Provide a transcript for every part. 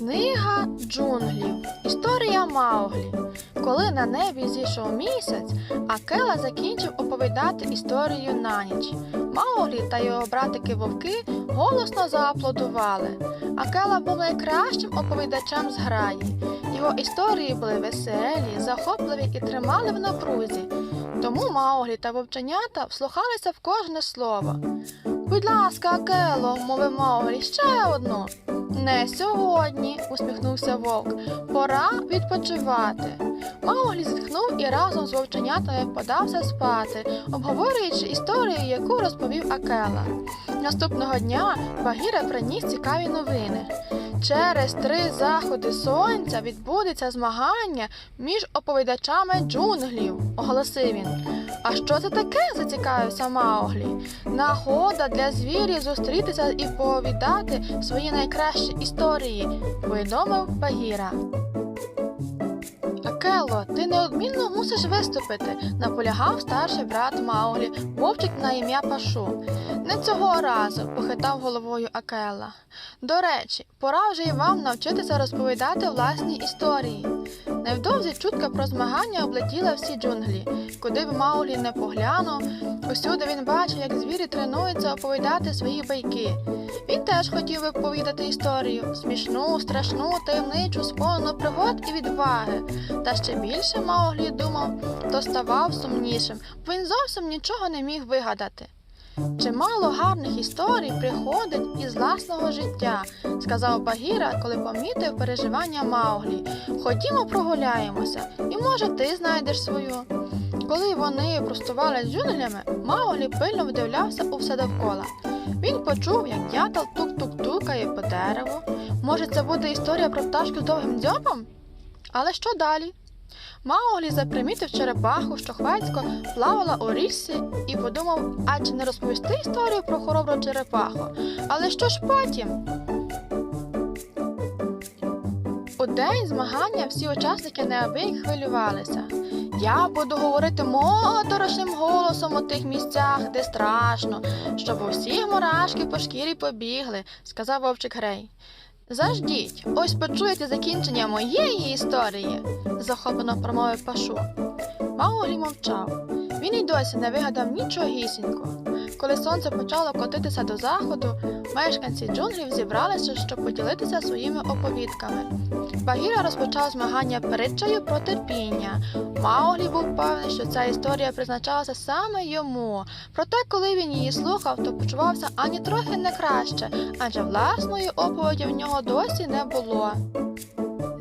Книга джунглів. Історія Мауглі. Коли на небі зійшов місяць, Акела закінчив оповідати історію на ніч. Мауглі та його братики вовки голосно зааплодували. Акела був найкращим оповідачем з граї. Його історії були веселі, захопливі і тримали в напрузі. Тому Мауглі та вовченята вслухалися в кожне слово. Будь ласка, Акело, мовив Мауглі, ще одну. Не сьогодні, усміхнувся вовк. Пора відпочивати. Мауглі зітхнув і разом з вовченятами подався спати, обговорюючи історію, яку розповів Акела. Наступного дня Багіра приніс цікаві новини. Через три заходи сонця відбудеться змагання між оповідачами джунглів, оголосив він. А що це таке? зацікавився Мауглі. Нагода для звірів зустрітися і повідати свої найкращі історії, повідомив Багіра. Акело, ти неодмінно мусиш виступити, наполягав старший брат Маулі, вовчик на ім'я Пашу. Не цього разу, похитав головою Акела. До речі, пора вже й вам навчитися розповідати власні історії. Невдовзі чутка про змагання облетіла всі джунглі. Куди б Маулі не поглянув, усюди він бачив, як звірі тренуються оповідати свої байки. Він теж хотів би повідати історію смішну, страшну, таємничу, сповнену пригод і відваги. Та ще більше Мауглі думав, то ставав сумнішим, бо він зовсім нічого не міг вигадати. Чимало гарних історій приходить із власного життя, сказав Багіра, коли помітив переживання Мауглі. Ходімо прогуляємося, і може ти знайдеш свою. Коли вони простували з джунглями, Мауглі пильно вдивлявся у все довкола. Він почув, як дятел тук-тук-тукає по дереву. Може, це буде історія про пташку з довгим дзьобом? Але що далі? Мауглі запримітив черепаху, що хвацько плавала у річці і подумав, а чи не розповісти історію про хоробру черепаху? Але що ж потім? У день змагання всі учасники неабияк хвилювалися. Я буду говорити моторошним голосом у тих місцях, де страшно, щоб у всіх мурашки по шкірі побігли, сказав вовчик Грей. Заждіть, ось почуєте закінчення моєї історії, захоплено промовив Пашу. Маулі мовчав. Він і досі не вигадав нічогісінько. Коли сонце почало котитися до заходу, мешканці джунглів зібралися, щоб поділитися своїми оповідками. Багіра розпочав змагання притчею про терпіння. Мауглі був певний, що ця історія призначалася саме йому. Проте, коли він її слухав, то почувався ані трохи не краще, адже власної оповіді в нього досі не було.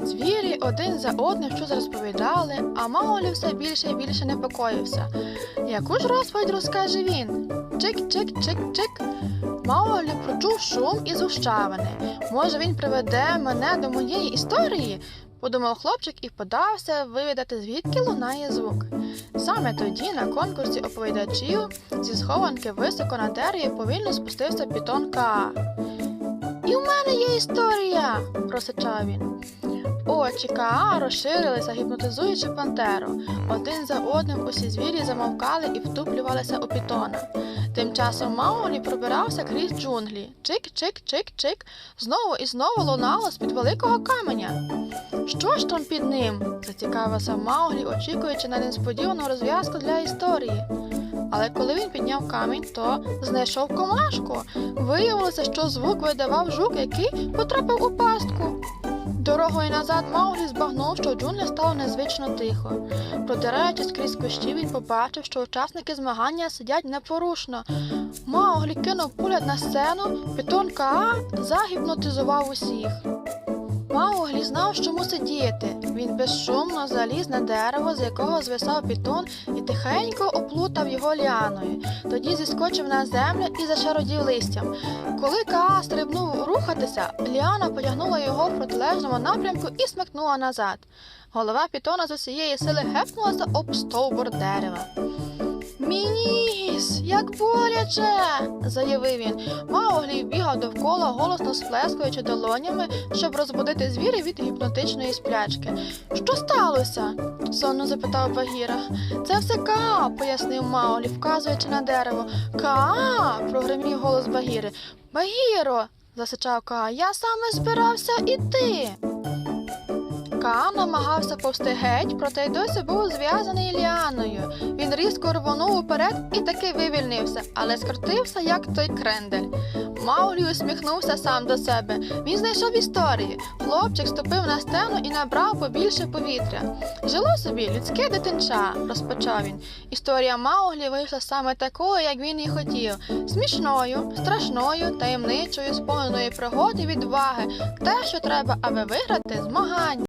Звірі один за одним щось розповідали, а Мауглі все більше і більше непокоївся. Яку ж розповідь розкаже він? Чик-чик-чик-чик. Мауглі прочув шум із гущавини. Може, він приведе мене до моєї історії? подумав хлопчик і подався вивідати, звідки лунає звук. Саме тоді на конкурсі оповідачів зі схованки високо на дереві повільно спустився пітон Ка. І в мене є історія, просичав він. Очі Каа розширилися, гіпнотизуючи пантеру. Один за одним усі звірі замовкали і втуплювалися у пітона. Тим часом Мауглі пробирався крізь джунглі. Чик-чик-чик-чик. Знову і знову лунало з-під великого каменя. Що ж там під ним? зацікавився Мауглі, очікуючи на несподівану розв'язку для історії. Але коли він підняв камінь, то знайшов комашку. Виявилося, що звук видавав жук, який потрапив у пастку. Дорогою назад Мауглі збагнув, що в джунглі стало незвично тихо. Протираючись крізь кущі, він побачив, що учасники змагання сидять непорушно. Мауглі кинув погляд на сцену, пітон Каа загіпнотизував усіх. Мауглі знав, що мусить діяти. Він безшумно заліз на дерево, з якого звисав пітон, і тихенько оплутав його ліаною. Тоді зіскочив на землю і зашародів листям. Коли Каа стрибнув рухатися, Ліана потягнула його в протилежному напрямку і смикнула назад. Голова пітона з усієї сили гепнулася об стовбур дерева. Мій ніс, як боляче, заявив він. Мауглі бігав довкола, голосно сплескуючи долонями, щоб розбудити звіря від гіпнотичної сплячки. Що сталося? сонно запитав Багіра. Це все Каа, пояснив Мауглі, вказуючи на дерево. Каа. прогримів голос Багіри. Багіро. засичав Ка. Я саме збирався іти. Ка намагався повсти геть, проте й досі був зв'язаний ліаною. Він різко рвонув уперед і таки вивільнився, але скрутився, як той крендель. Мауглі усміхнувся сам до себе. Він знайшов історію. Хлопчик ступив на стену і набрав побільше повітря. Жило собі людське дитинча, розпочав він. Історія Мауглі вийшла саме такою, як він і хотів. Смішною, страшною, таємничою, сповненою пригод і відваги. Те, що треба, аби виграти змагання.